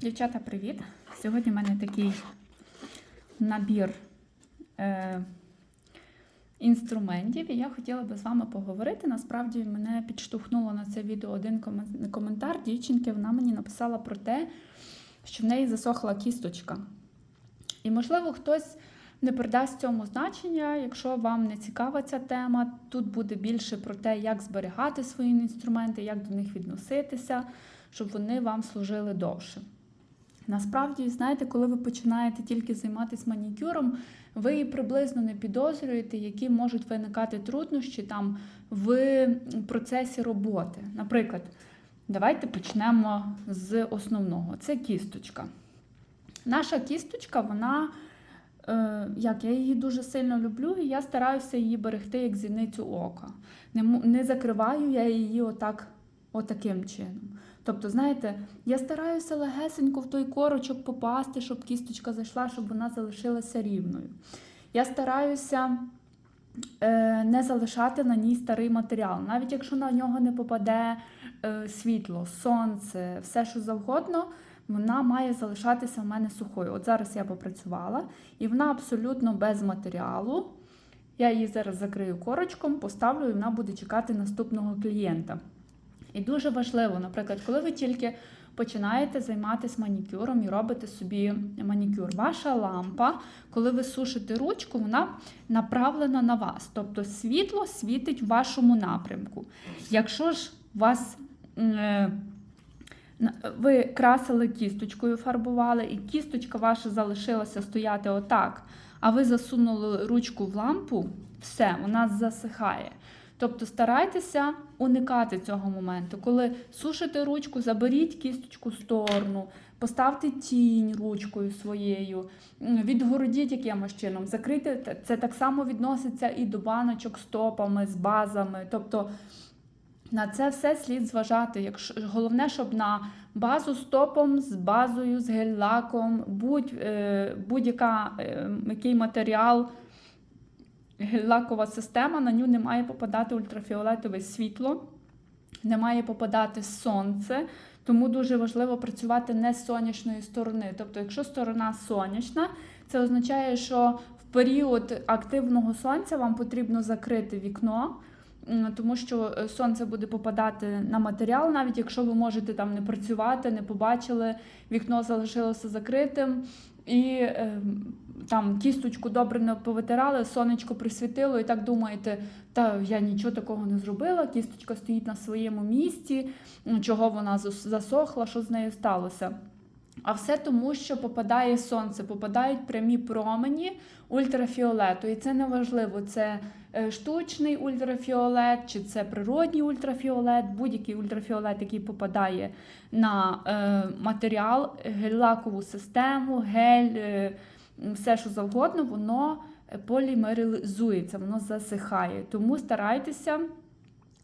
Дівчата, привіт! Сьогодні в мене такий набір е, інструментів, і я хотіла би з вами поговорити. Насправді мене підштовхнуло на це відео один коментар дівчинки. Вона мені написала про те, що в неї засохла кісточка. І, можливо, хтось не придасть цьому значення, якщо вам не цікава ця тема. Тут буде більше про те, як зберігати свої інструменти, як до них відноситися, щоб вони вам служили довше. Насправді, знаєте, коли ви починаєте тільки займатися манікюром, ви приблизно не підозрюєте, які можуть виникати труднощі там в процесі роботи. Наприклад, давайте почнемо з основного: це кісточка. Наша кісточка, вона, е, як я її дуже сильно люблю, і я стараюся її берегти як зіницю ока. Не, не закриваю я її отак, отаким чином. Тобто, знаєте, я стараюся легесенько в той корочок попасти, щоб кісточка зайшла, щоб вона залишилася рівною. Я стараюся е, не залишати на ній старий матеріал. Навіть якщо на нього не попаде е, світло, сонце, все що завгодно, вона має залишатися в мене сухою. От зараз я попрацювала, і вона абсолютно без матеріалу. Я її зараз закрию корочком, поставлю, і вона буде чекати наступного клієнта. І дуже важливо, наприклад, коли ви тільки починаєте займатися манікюром і робите собі манікюр, ваша лампа, коли ви сушите ручку, вона направлена на вас. Тобто світло світить в вашому напрямку. Якщо ж вас е, ви красили кісточкою, фарбували, і кісточка ваша залишилася стояти отак, а ви засунули ручку в лампу, все, вона засихає. Тобто старайтеся уникати цього моменту. Коли сушите ручку, заберіть кісточку сторону, поставте тінь ручкою своєю, відгородіть якимось чином, закрийте. Це так само відноситься і до баночок з топами, з базами. Тобто на це все слід зважати. Якщо головне, щоб на базу з топом, з базою, з гель-лаком, будь, е, е, матеріал, гель-лакова система, на нього не має попадати ультрафіолетове світло, не має попадати сонце. Тому дуже важливо працювати не з сонячної сторони. Тобто, якщо сторона сонячна, це означає, що в період активного сонця вам потрібно закрити вікно. Тому що е, сонце буде попадати на матеріал, навіть якщо ви можете там не працювати, не побачили, вікно залишилося закритим, і е, там кісточку добре не повитирали, сонечко присвітило, і так думаєте, та я нічого такого не зробила, кісточка стоїть на своєму місці, чого вона засохла, що з нею сталося. А все тому, що попадає сонце, попадають прямі промені ультрафіолету. І це не важливо, це е, штучний ультрафіолет, чи це природній ультрафіолет, будь-який ультрафіолет, який попадає на е, матеріал, гель-лакову систему, гель, е, все що завгодно, воно полімеризується, воно засихає. Тому старайтеся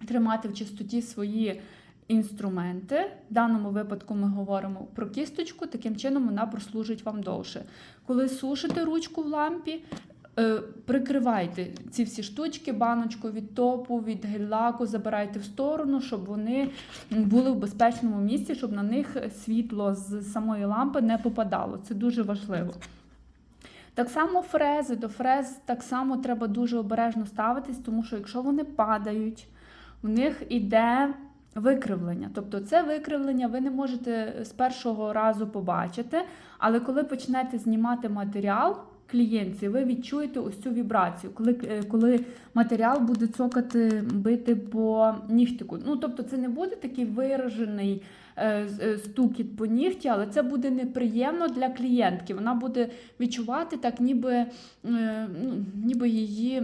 тримати в чистоті свої інструменти. В даному випадку ми говоримо про кісточку, таким чином вона прослужить вам довше. Коли сушите ручку в лампі, е, прикривайте ці всі штучки, баночку від топу, від гель-лаку, забирайте в сторону, щоб вони були в безпечному місці, щоб на них світло з самої лампи не попадало. Це дуже важливо. Так само фрези, до фрез так само треба дуже обережно ставитись, тому що якщо вони падають, в них іде викривлення. Тобто це викривлення ви не можете з першого разу побачити, але коли почнете знімати матеріал клієнтці, ви відчуєте ось цю вібрацію, коли, е, коли матеріал буде цокати, бити по нігтику. Ну, тобто це не буде такий виражений е, е, стукіт по нігті, але це буде неприємно для клієнтки. Вона буде відчувати так, ніби, ну, ніби її.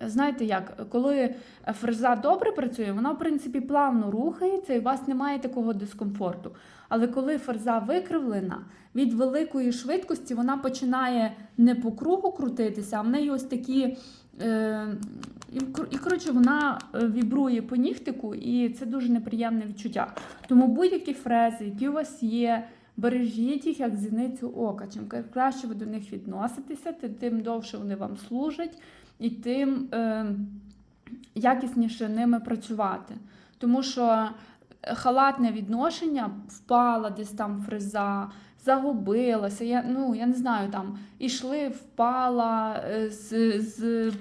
Знаєте як, коли фреза добре працює, вона в принципі плавно рухається і у вас немає такого дискомфорту. Але коли фреза викривлена, від великої швидкості вона починає не по кругу крутитися, а в неї ось такі. Е, і, коротше, вона е, вібрує по нігтику, і це дуже неприємне відчуття. Тому будь-які фрези, які у вас є, бережіть їх як зіницю ока. Чим краще ви до них відноситеся, тим довше вони вам служать і тим е, якісніше ними працювати. Тому що халатне відношення, впала десь там фреза, загубилася. Я, ну, я не знаю, там ішли, впала, е, з, з,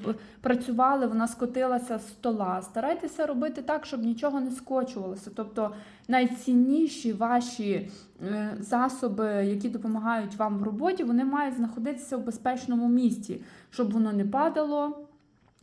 працювали, вона скотилася з стола. Старайтеся робити так, щоб нічого не скочувалося. Тобто найцінніші ваші е, засоби, які допомагають вам в роботі, вони мають знаходитися в безпечному місці, щоб воно не падало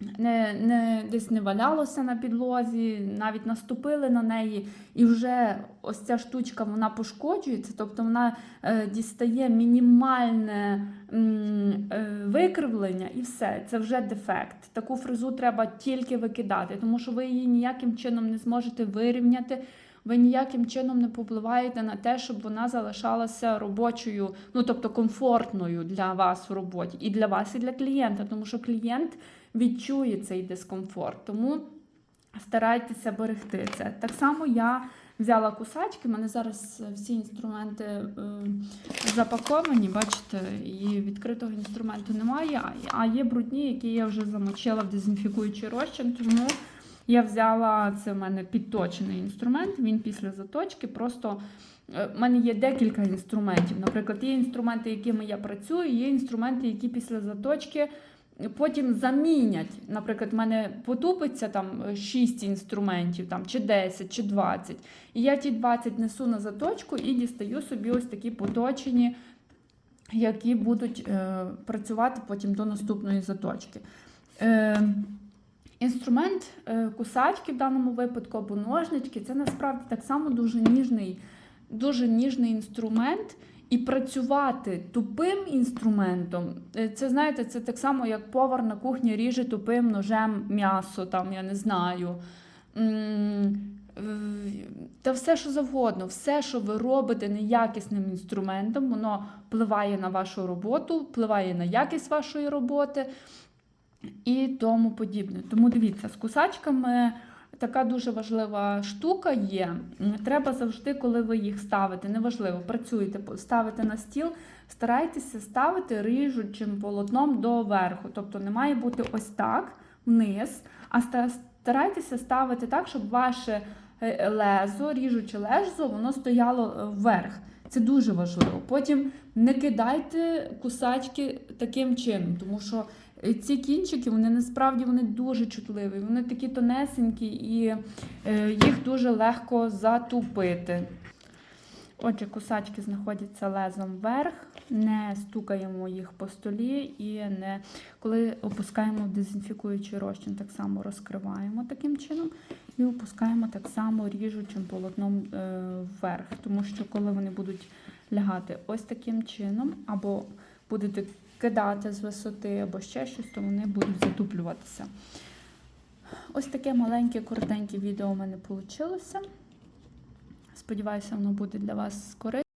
не, не, десь не валялося на підлозі, навіть наступили на неї, і вже ось ця штучка вона пошкоджується, тобто вона е, дістає мінімальне е, викривлення і все, це вже дефект. Таку фрезу треба тільки викидати, тому що ви її ніяким чином не зможете вирівняти. Ви ніяким чином не попливаєте на те, щоб вона залишалася робочою, ну тобто комфортною для вас в роботі, і для вас, і для клієнта, тому що клієнт відчує цей дискомфорт. Тому старайтеся берегти це. Так само я взяла кусачки, у мене зараз всі інструменти е, запаковані, бачите, і відкритого інструменту немає, а- є брудні, які я вже замочила в дезінфікуючий розчин, тому я взяла це в мене підточений інструмент. Він після заточки просто. е, У мене є декілька інструментів. Наприклад, є інструменти, якими я працюю, є інструменти, які після заточки потім замінять. Наприклад, в мене потупиться там 6 інструментів, там, чи 10, чи 20. І я ті 20 несу на заточку і дістаю собі ось такі поточені, які будуть е, працювати потім до наступної заточки. Е, Інструмент е, кусачки в даному випадку або ножнички це насправді так само дуже ніжний, дуже ніжний інструмент. І працювати тупим інструментом, е, це знаєте, це так само, як повар на кухні ріже тупим ножем м'ясо, там, я не знаю. Та все, що завгодно, все, що ви робите неякісним інструментом, воно впливає на вашу роботу, впливає на якість вашої роботи і тому подібне. Тому дивіться, з кусачками така дуже важлива штука є. Треба завжди, коли ви їх ставите, неважливо, працюєте, ставите на стіл, старайтеся ставити ріжучим полотном доверху. Тобто не має бути ось так вниз, а старайтеся ставити так, щоб ваше е, лезо, ріжуче лезо, воно стояло е, вверх. Це дуже важливо. Потім не кидайте кусачки таким чином, тому що е, ці кінчики, вони насправді вони дуже чутливі, вони такі тонесенькі і е, їх дуже легко затупити. Отже, кусачки знаходяться лезом вверх, не стукаємо їх по столі і не коли опускаємо в дезінфікуючий розчин, так само розкриваємо таким чином і опускаємо так само ріжучим полотном е, вверх. Тому що коли вони будуть лягати ось таким чином, або будете кидати з висоти, або ще щось, то вони будуть затуплюватися. Ось таке маленьке, коротеньке відео у мене вийшло. Сподіваюся, воно буде для вас корисним.